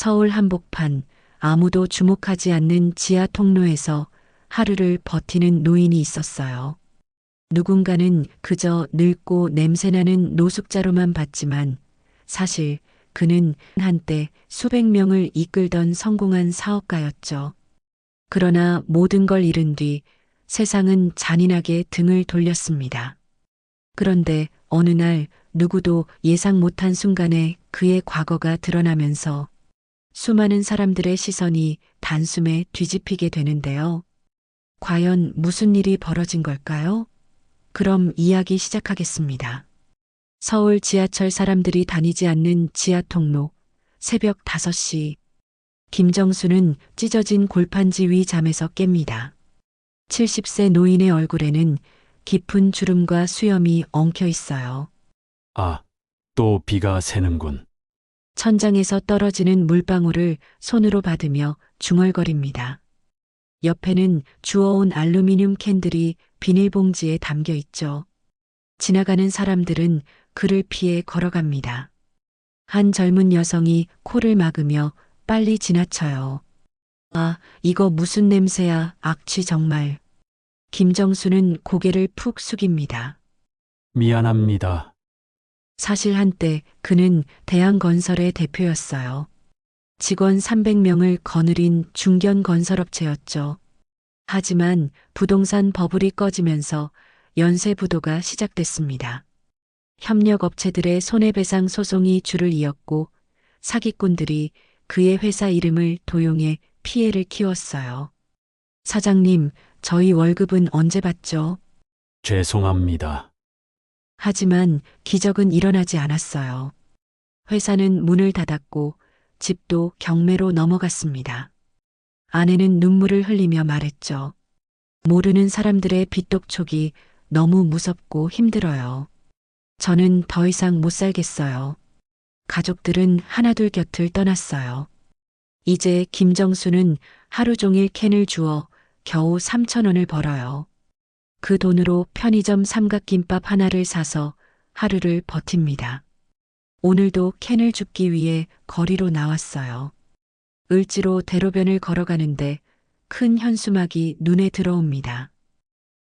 서울 한복판 아무도 주목하지 않는 지하 통로에서 하루를 버티는 노인이 있었어요. 누군가는 그저 늙고 냄새나는 노숙자로만 봤지만 사실 그는 한때 수백 명을 이끌던 성공한 사업가였죠. 그러나 모든 걸 잃은 뒤 세상은 잔인하게 등을 돌렸습니다. 그런데 어느 날 누구도 예상 못한 순간에 그의 과거가 드러나면서 수많은 사람들의 시선이 단숨에 뒤집히게 되는데요. 과연 무슨 일이 벌어진 걸까요? 그럼 이야기 시작하겠습니다. 서울 지하철 사람들이 다니지 않는 지하 통로, 새벽 5시. 김정수는 찢어진 골판지 위 잠에서 깹니다. 70세 노인의 얼굴에는 깊은 주름과 수염이 엉켜 있어요. 아, 또 비가 새는군. 천장에서 떨어지는 물방울을 손으로 받으며 중얼거립니다. 옆에는 주워온 알루미늄 캔들이 비닐봉지에 담겨 있죠. 지나가는 사람들은 그를 피해 걸어갑니다. 한 젊은 여성이 코를 막으며 빨리 지나쳐요. 아, 이거 무슨 냄새야, 악취 정말. 김정수는 고개를 푹 숙입니다. 미안합니다. 사실 한때 그는 대한건설의 대표였어요. 직원 300명을 거느린 중견 건설업체였죠. 하지만 부동산 버블이 꺼지면서 연쇄 부도가 시작됐습니다. 협력업체들의 손해배상 소송이 줄을 이었고 사기꾼들이 그의 회사 이름을 도용해 피해를 키웠어요. 사장님, 저희 월급은 언제 받죠? 죄송합니다. 하지만 기적은 일어나지 않았어요. 회사는 문을 닫았고 집도 경매로 넘어갔습니다. 아내는 눈물을 흘리며 말했죠. 모르는 사람들의 빚독촉이 너무 무섭고 힘들어요. 저는 더 이상 못 살겠어요. 가족들은 하나둘 곁을 떠났어요. 이제 김정수는 하루 종일 캔을 주워 겨우 3천 원을 벌어요. 그 돈으로 편의점 삼각김밥 하나를 사서 하루를 버팁니다. 오늘도 캔을 줍기 위해 거리로 나왔어요. 을지로 대로변을 걸어가는데 큰 현수막이 눈에 들어옵니다.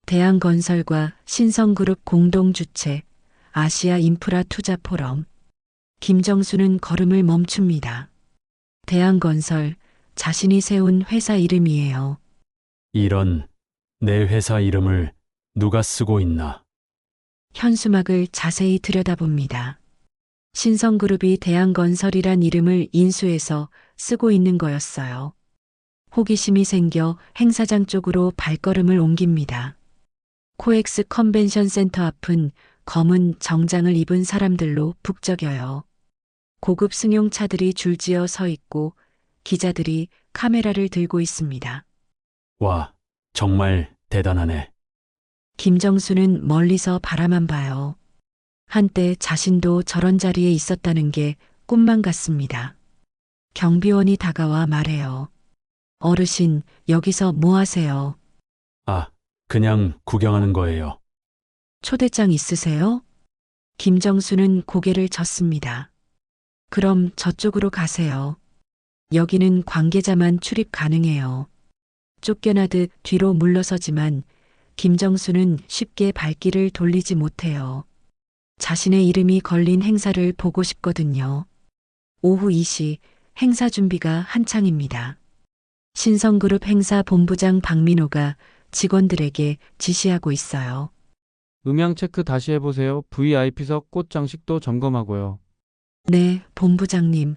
대한건설과 신성그룹 공동주최 아시아 인프라 투자 포럼. 김정수는 걸음을 멈춥니다. 대한건설 자신이 세운 회사 이름이에요. 이런 내 회사 이름을 누가 쓰고 있나? 현수막을 자세히 들여다봅니다. 신성그룹이 대한건설이란 이름을 인수해서 쓰고 있는 거였어요. 호기심이 생겨 행사장 쪽으로 발걸음을 옮깁니다. 코엑스 컨벤션 센터 앞은 검은 정장을 입은 사람들로 북적여요. 고급 승용차들이 줄지어 서 있고 기자들이 카메라를 들고 있습니다. 와, 정말 대단하네. 김정수는 멀리서 바라만 봐요. 한때 자신도 저런 자리에 있었다는 게 꿈만 같습니다. 경비원이 다가와 말해요. 어르신, 여기서 뭐 하세요? 아, 그냥 구경하는 거예요. 초대장 있으세요? 김정수는 고개를 젓습니다. 그럼 저쪽으로 가세요. 여기는 관계자만 출입 가능해요. 쫓겨나듯 뒤로 물러서지만 김정수는 쉽게 발길을 돌리지 못해요. 자신의 이름이 걸린 행사를 보고 싶거든요. 오후 2시 행사 준비가 한창입니다. 신성그룹 행사 본부장 박민호가 직원들에게 지시하고 있어요. 음향 체크 다시 해보세요. VIP석 꽃 장식도 점검하고요. 네, 본부장님.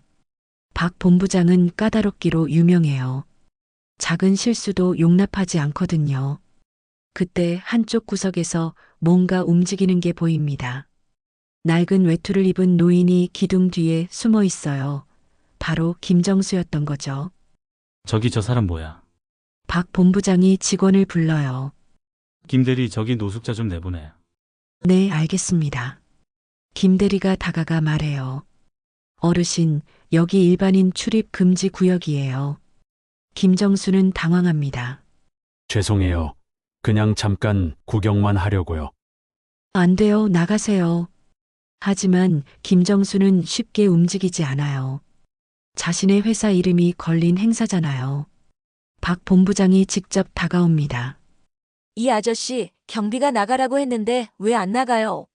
박 본부장은 까다롭기로 유명해요. 작은 실수도 용납하지 않거든요. 그때 한쪽 구석에서 뭔가 움직이는 게 보입니다. 낡은 외투를 입은 노인이 기둥 뒤에 숨어 있어요. 바로 김정수였던 거죠. 저기 저 사람 뭐야? 박 본부장이 직원을 불러요. 김대리 저기 노숙자 좀 내보내. 네, 알겠습니다. 김 대리가 다가가 말해요. 어르신, 여기 일반인 출입 금지 구역이에요. 김정수는 당황합니다. 죄송해요. 그냥 잠깐 구경만 하려고요. 안 돼요, 나가세요. 하지만 김정수는 쉽게 움직이지 않아요. 자신의 회사 이름이 걸린 행사잖아요. 박 본부장이 직접 다가옵니다. 이 아저씨, 경비가 나가라고 했는데 왜 안 나가요?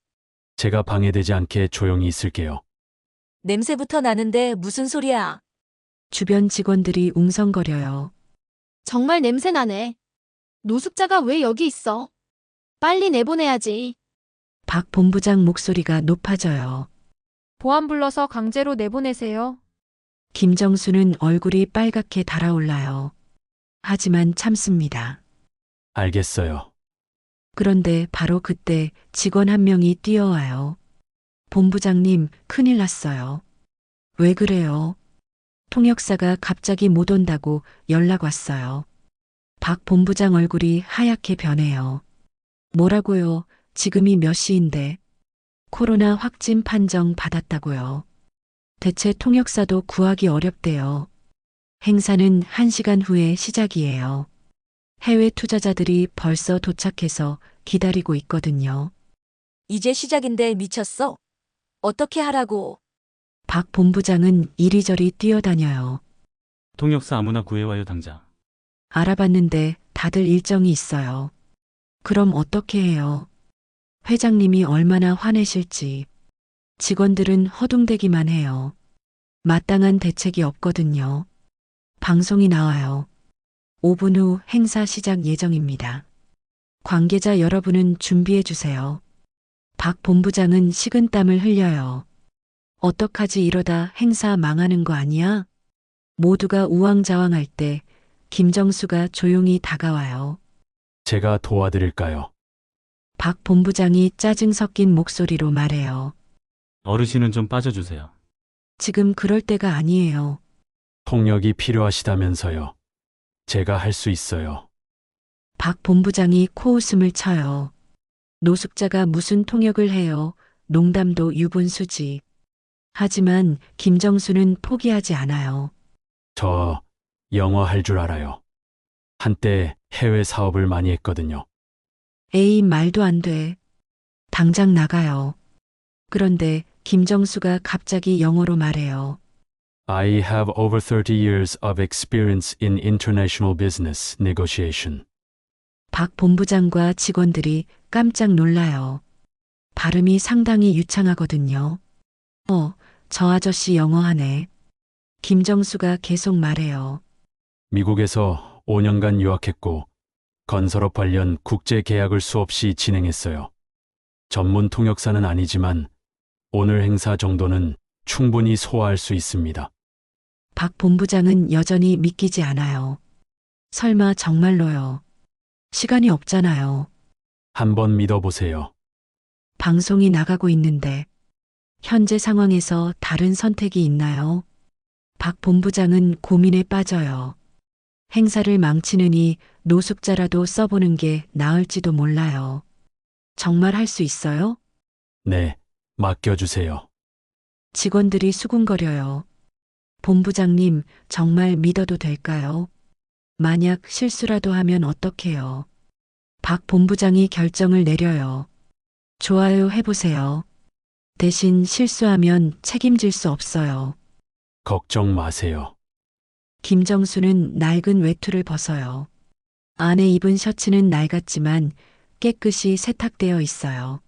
제가 방해되지 않게 조용히 있을게요. 냄새부터 나는데 무슨 소리야? 주변 직원들이 웅성거려요. 정말 냄새 나네. 노숙자가 왜 여기 있어? 빨리 내보내야지. 박 본부장 목소리가 높아져요. 보안 불러서 강제로 내보내세요. 김정수는 얼굴이 빨갛게 달아올라요. 하지만 참습니다. 알겠어요. 그런데 바로 그때 직원 한 명이 뛰어와요. 본부장님, 큰일 났어요. 왜 그래요? 통역사가 갑자기 못 온다고 연락 왔어요. 박 본부장 얼굴이 하얗게 변해요. 뭐라고요? 지금이 몇 시인데? 코로나 확진 판정 받았다고요. 대체 통역사도 구하기 어렵대요. 행사는 1시간 후에 시작이에요. 해외 투자자들이 벌써 도착해서 기다리고 있거든요. 이제 시작인데 미쳤어? 어떻게 하라고? 박 본부장은 이리저리 뛰어다녀요. 통역사 아무나 구해와요, 당장. 알아봤는데 다들 일정이 있어요. 그럼 어떻게 해요? 회장님이 얼마나 화내실지. 직원들은 허둥대기만 해요. 마땅한 대책이 없거든요. 방송이 나와요. 5분 후 행사 시작 예정입니다. 관계자 여러분은 준비해 주세요. 박 본부장은 식은땀을 흘려요. 어떡하지 이러다 행사 망하는 거 아니야? 모두가 우왕좌왕할 때 김정수가 조용히 다가와요. 제가 도와드릴까요? 박 본부장이 짜증 섞인 목소리로 말해요. 어르신은 좀 빠져주세요. 지금 그럴 때가 아니에요. 통역이 필요하시다면서요. 제가 할 수 있어요. 박 본부장이 코웃음을 쳐요. 노숙자가 무슨 통역을 해요. 농담도 유분수지. 하지만 김정수는 포기하지 않아요. 저 영어 할 줄 알아요. 한때 해외 사업을 많이 했거든요. 에이, 말도 안 돼. 당장 나가요. 그런데 김정수가 갑자기 영어로 말해요. I have over 30 years of experience in international business negotiation. 박 본부장과 직원들이 깜짝 놀라요. 발음이 상당히 유창하거든요. 어, 저 아저씨 영어 하네. 김정수가 계속 말해요. 미국에서 5년간 유학했고 건설업 관련 국제 계약을 수없이 진행했어요. 전문 통역사는 아니지만 오늘 행사 정도는 충분히 소화할 수 있습니다. 박 본부장은 여전히 믿기지 않아요. 설마 정말로요. 시간이 없잖아요. 한번 믿어보세요. 방송이 나가고 있는데 현재 상황에서 다른 선택이 있나요? 박 본부장은 고민에 빠져요. 행사를 망치느니 노숙자라도 써보는 게 나을지도 몰라요. 정말 할 수 있어요? 네, 맡겨주세요. 직원들이 수군거려요. 본부장님, 정말 믿어도 될까요? 만약 실수라도 하면 어떡해요? 박 본부장이 결정을 내려요. 좋아요 해보세요. 대신 실수하면 책임질 수 없어요. 걱정 마세요. 김정수는 낡은 외투를 벗어요. 안에 입은 셔츠는 낡았지만 깨끗이 세탁되어 있어요.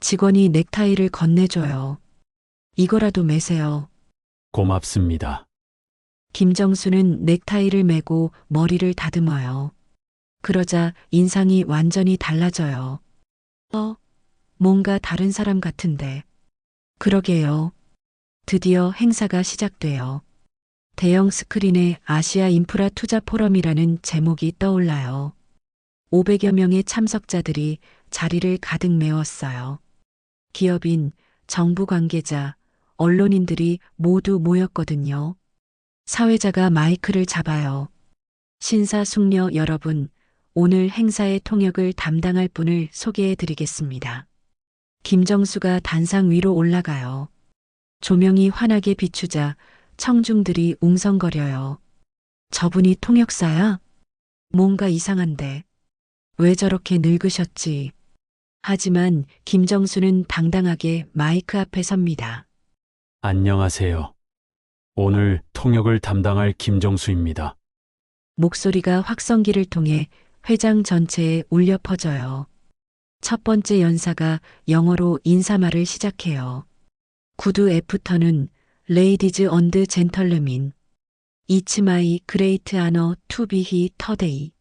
직원이 넥타이를 건네줘요. 이거라도 매세요. 고맙습니다. 김정수는 넥타이를 매고 머리를 다듬어요. 그러자 인상이 완전히 달라져요. 어, 뭔가 다른 사람 같은데. 그러게요. 드디어 행사가 시작돼요. 대형 스크린에 아시아 인프라 투자 포럼이라는 제목이 떠올라요. 500여 명의 참석자들이 자리를 가득 메웠어요. 기업인, 정부 관계자, 언론인들이 모두 모였거든요. 사회자가 마이크를 잡아요. 신사숙녀 여러분, 오늘 행사의 통역을 담당할 분을 소개해 드리겠습니다. 김정수가 단상 위로 올라가요. 조명이 환하게 비추자 청중들이 웅성거려요. 저분이 통역사야? 뭔가 이상한데. 왜 저렇게 늙으셨지? 하지만 김정수는 당당하게 마이크 앞에 섭니다. 안녕하세요. 오늘 통역을 담당할 김정수입니다. 목소리가 확성기를 통해 회장 전체에 울려 퍼져요. 첫 번째 연사가 영어로 인사말을 시작해요. 구두 애프터는 레이디즈 언드 젠털르민. 이츠마이 그레이트 아너 투비히 터데이.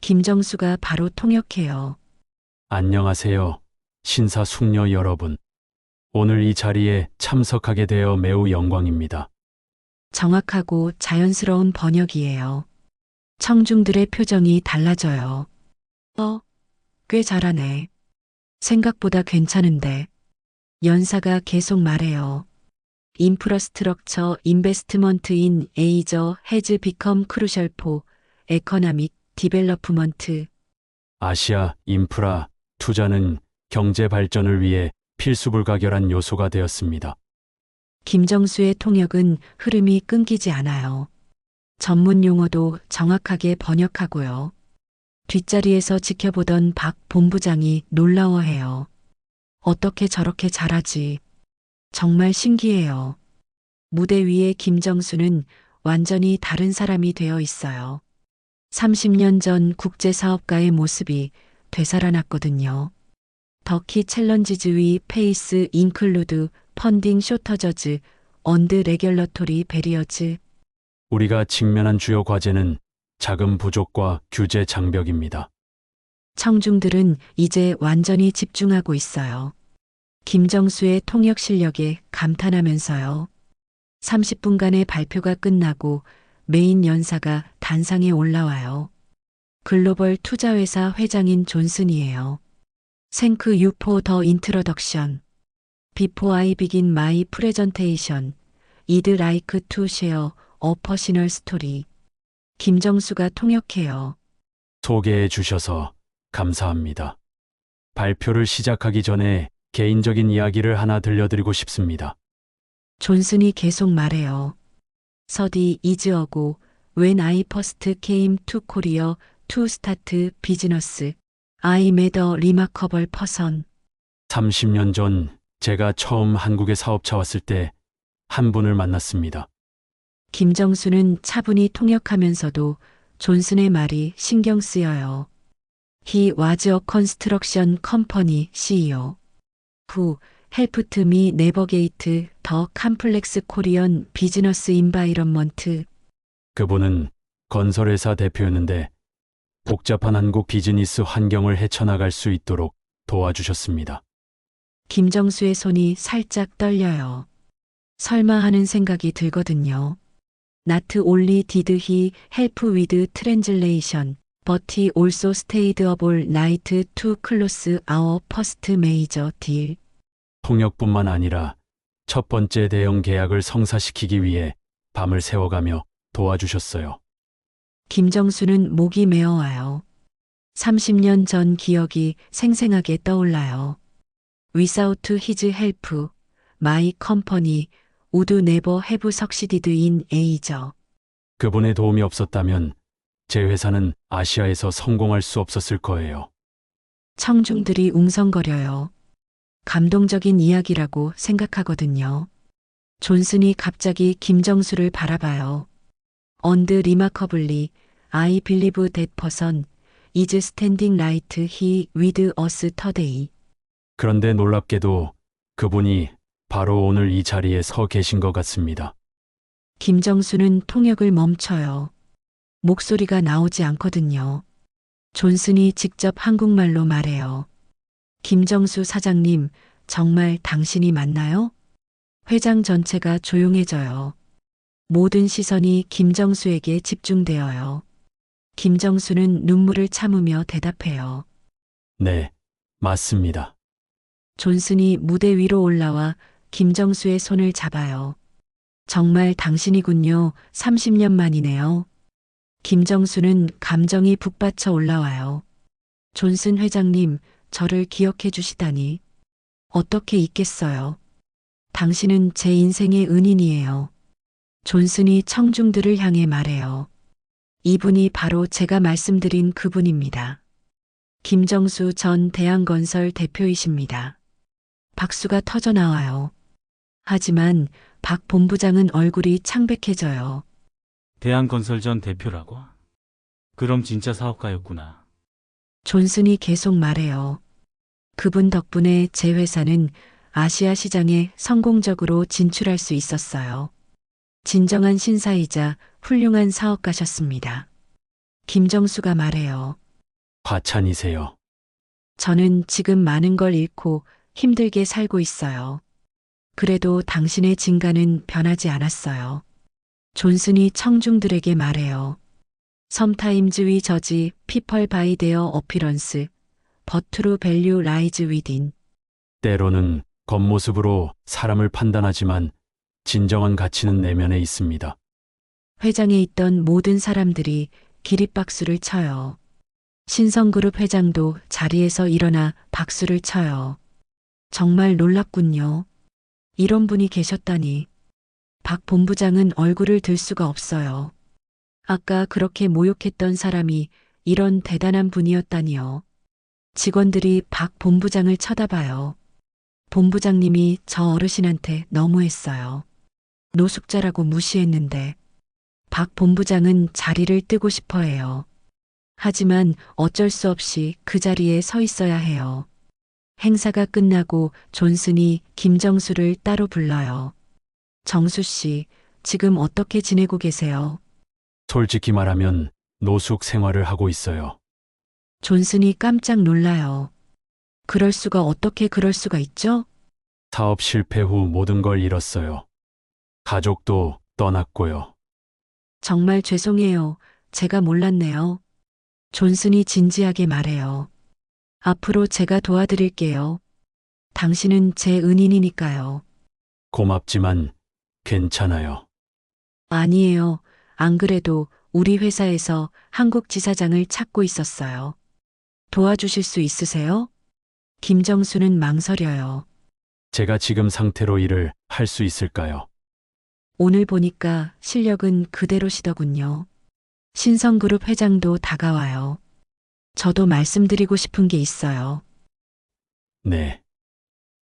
김정수가 바로 통역해요. 안녕하세요. 신사 숙녀 여러분. 오늘 이 자리에 참석하게 되어 매우 영광입니다. 정확하고 자연스러운 번역이에요. 청중들의 표정이 달라져요. 어, 꽤 잘하네. 생각보다 괜찮은데. 연사가 계속 말해요. 인프라스트럭처 인베스트먼트 인 에이저 해즈 비컴 크루셜 포 에커나믹 디벨로프먼트 아시아 인프라 투자는 경제 발전을 위해 필수불가결한 요소가 되었습니다. 김정수의 통역은 흐름이 끊기지 않아요. 전문 용어도 정확하게 번역하고요. 뒷자리에서 지켜보던 박 본부장이 놀라워해요. 어떻게 저렇게 잘하지? 정말 신기해요. 무대 위에 김정수는 완전히 다른 사람이 되어 있어요. 30년 전 국제사업가의 모습이 되살아났거든요. 더키 챌린지즈 위 페이스 인클루드 펀딩 쇼터저즈 언드 레귤러토리 베리어즈 우리가 직면한 주요 과제는 자금 부족과 규제 장벽입니다. 청중들은 이제 완전히 집중하고 있어요. 김정수의 통역 실력에 감탄하면서요. 30분간의 발표가 끝나고 메인 연사가 단상에 올라와요. 글로벌 투자회사 회장인 존슨이에요. 생크 유포 더 인트로덕션. Before I begin my presentation, I'd like to share a personal story. 김정수가 통역해요. 소개해 주셔서 감사합니다. 발표를 시작하기 전에 개인적인 이야기를 하나 들려드리고 싶습니다. 존슨이 계속 말해요. 서디 이즈어고 I first came to Korea to start business, I met a remarkable person. 30년 전 제가 처음 한국에 사업차 왔을 때 한 분을 만났습니다. 김정수는 차분히 통역하면서도 존슨의 말이 신경 쓰여요. He was a construction company CEO. Helped me navigate the complex Korean business environment. 그분은 건설회사 대표였는데 복잡한 한국 비즈니스 환경을 헤쳐나갈 수 있도록 도와주셨습니다. 김정수의 손이 살짝 떨려요. 설마 하는 생각이 들거든요. Did he help with translation, but he also stayed up all night to close our first major deal. 통역뿐만 아니라 첫 번째 대형 계약을 성사시키기 위해 밤을 새워가며 도와주셨어요. 김정수는 목이 메어와요. 30년 전 기억이 생생하게 떠올라요. Without his help, my company would never have succeeded in Asia. 그분의 도움이 없었다면 제 회사는 아시아에서 성공할 수 없었을 거예요. 청중들이 웅성거려요. 감동적인 이야기라고 생각하거든요. 존슨이 갑자기 김정수를 바라봐요. 언드 리마커블리 I believe that person is standing right here with us today. 그런데 놀랍게도 그분이 바로 오늘 이 자리에 서 계신 것 같습니다. 김정수는 통역을 멈춰요. 목소리가 나오지 않거든요. 존슨이 직접 한국말로 말해요. 김정수 사장님, 정말 당신이 맞나요? 회장 전체가 조용해져요. 모든 시선이 김정수에게 집중되어요. 김정수는 눈물을 참으며 대답해요. 네, 맞습니다. 존슨이 무대 위로 올라와 김정수의 손을 잡아요. 정말 당신이군요. 30년 만이네요. 김정수는 감정이 북받쳐 올라와요. 존슨 회장님, 저를 기억해 주시다니. 어떻게 있겠어요. 당신은 제 인생의 은인이에요. 존슨이 청중들을 향해 말해요. 이분이 바로 제가 말씀드린 그분입니다. 김정수 전 대한건설 대표이십니다. 박수가 터져 나와요. 하지만 박 본부장은 얼굴이 창백해져요. 대한건설 전 대표라고? 그럼 진짜 사업가였구나. 존슨이 계속 말해요. 그분 덕분에 제 회사는 아시아 시장에 성공적으로 진출할 수 있었어요. 진정한 신사이자 훌륭한 사업가셨습니다. 김정수가 말해요. 과찬이세요. 저는 지금 많은 걸 잃고 힘들게 살고 있어요. 그래도 당신의 진가는 변하지 않았어요. 존슨이 청중들에게 말해요. 섬타임즈 위 저지 피펄 바이 데어 어피런스 버트루 밸류 라이즈 위딘 때로는 겉모습으로 사람을 판단하지만 진정한 가치는 내면에 있습니다. 회장에 있던 모든 사람들이 기립박수를 쳐요. 신성그룹 회장도 자리에서 일어나 박수를 쳐요. 정말 놀랍군요. 이런 분이 계셨다니. 박 본부장은 얼굴을 들 수가 없어요. 아까 그렇게 모욕했던 사람이 이런 대단한 분이었다니요. 직원들이 박 본부장을 쳐다봐요. 본부장님이 저 어르신한테 너무했어요. 노숙자라고 무시했는데 박 본부장은 자리를 뜨고 싶어 해요. 하지만 어쩔 수 없이 그 자리에 서 있어야 해요. 행사가 끝나고 존슨이 김정수를 따로 불러요. 정수 씨, 지금 어떻게 지내고 계세요? 솔직히 말하면 노숙 생활을 하고 있어요. 존슨이 깜짝 놀라요. 그럴 수가 어떻게 그럴 수가 있죠? 사업 실패 후 모든 걸 잃었어요. 가족도 떠났고요. 정말 죄송해요. 제가 몰랐네요. 존슨이 진지하게 말해요. 앞으로 제가 도와드릴게요. 당신은 제 은인이니까요. 고맙지만 괜찮아요. 아니에요. 안 그래도 우리 회사에서 한국 지사장을 찾고 있었어요. 도와주실 수 있으세요? 김정수는 망설여요. 제가 지금 상태로 일을 할 수 있을까요? 오늘 보니까 실력은 그대로시더군요. 신성그룹 회장도 다가와요. 저도 말씀드리고 싶은 게 있어요. 네.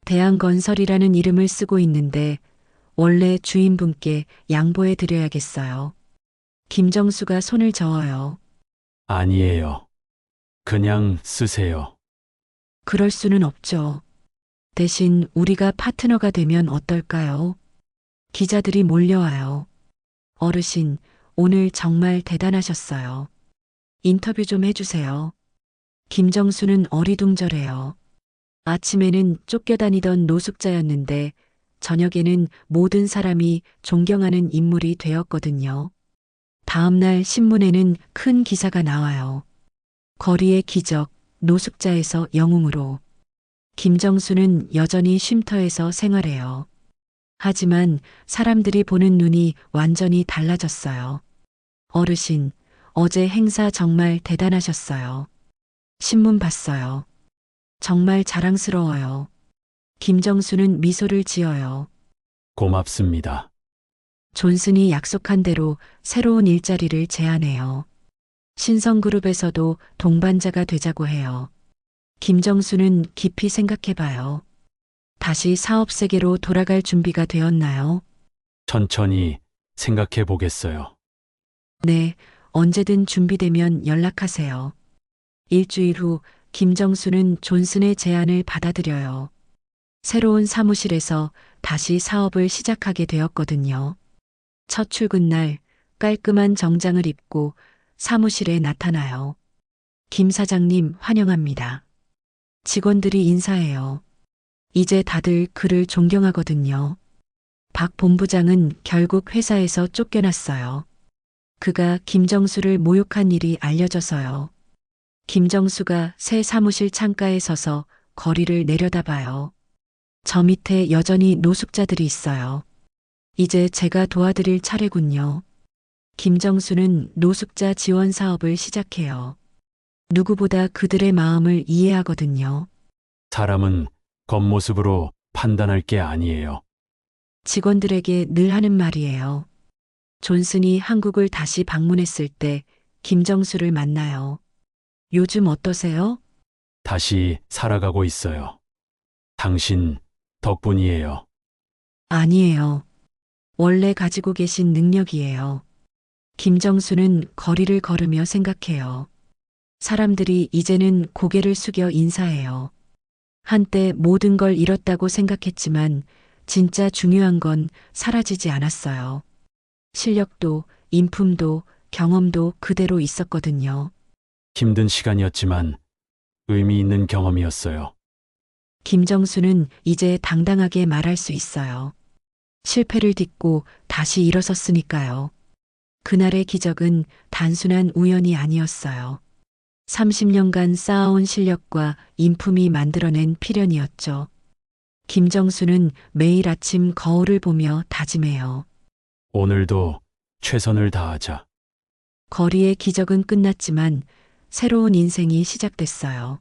대한건설이라는 이름을 쓰고 있는데 원래 주인분께 양보해 드려야겠어요. 김정수가 손을 저어요. 아니에요. 그냥 쓰세요. 그럴 수는 없죠. 대신 우리가 파트너가 되면 어떨까요? 기자들이 몰려와요. 어르신, 오늘 정말 대단하셨어요. 인터뷰 좀 해주세요. 김정수는 어리둥절해요. 아침에는 쫓겨다니던 노숙자였는데 저녁에는 모든 사람이 존경하는 인물이 되었거든요. 다음날 신문에는 큰 기사가 나와요. 거리의 기적, 노숙자에서 영웅으로. 김정수는 여전히 쉼터에서 생활해요. 하지만 사람들이 보는 눈이 완전히 달라졌어요. 어르신, 어제 행사 정말 대단하셨어요. 신문 봤어요. 정말 자랑스러워요. 김정수는 미소를 지어요. 고맙습니다. 존슨이 약속한 대로 새로운 일자리를 제안해요. 신성그룹에서도 동반자가 되자고 해요. 김정수는 깊이 생각해봐요. 다시 사업 세계로 돌아갈 준비가 되었나요? 천천히 생각해 보겠어요. 네, 언제든 준비되면 연락하세요. 일주일 후 김정수는 존슨의 제안을 받아들여요. 새로운 사무실에서 다시 사업을 시작하게 되었거든요. 첫 출근 날 깔끔한 정장을 입고 사무실에 나타나요. 김 사장님 환영합니다. 직원들이 인사해요. 이제 다들 그를 존경하거든요. 박 본부장은 결국 회사에서 쫓겨났어요. 그가 김정수를 모욕한 일이 알려져서요. 김정수가 새 사무실 창가에 서서 거리를 내려다봐요. 저 밑에 여전히 노숙자들이 있어요. 이제 제가 도와드릴 차례군요. 김정수는 노숙자 지원 사업을 시작해요. 누구보다 그들의 마음을 이해하거든요. 사람은 겉모습으로 판단할 게 아니에요. 직원들에게 늘 하는 말이에요. 존슨이 한국을 다시 방문했을 때 김정수를 만나요. 요즘 어떠세요? 다시 살아가고 있어요. 당신 덕분이에요. 아니에요. 원래 가지고 계신 능력이에요. 김정수는 거리를 걸으며 생각해요. 사람들이 이제는 고개를 숙여 인사해요. 한때 모든 걸 잃었다고 생각했지만 진짜 중요한 건 사라지지 않았어요. 실력도, 인품도, 경험도 그대로 있었거든요. 힘든 시간이었지만 의미 있는 경험이었어요. 김정수는 이제 당당하게 말할 수 있어요. 실패를 딛고 다시 일어섰으니까요. 그날의 기적은 단순한 우연이 아니었어요. 30년간 쌓아온 실력과 인품이 만들어낸 필연이었죠. 김정수는 매일 아침 거울을 보며 다짐해요. 오늘도 최선을 다하자. 거리의 기적은 끝났지만 새로운 인생이 시작됐어요.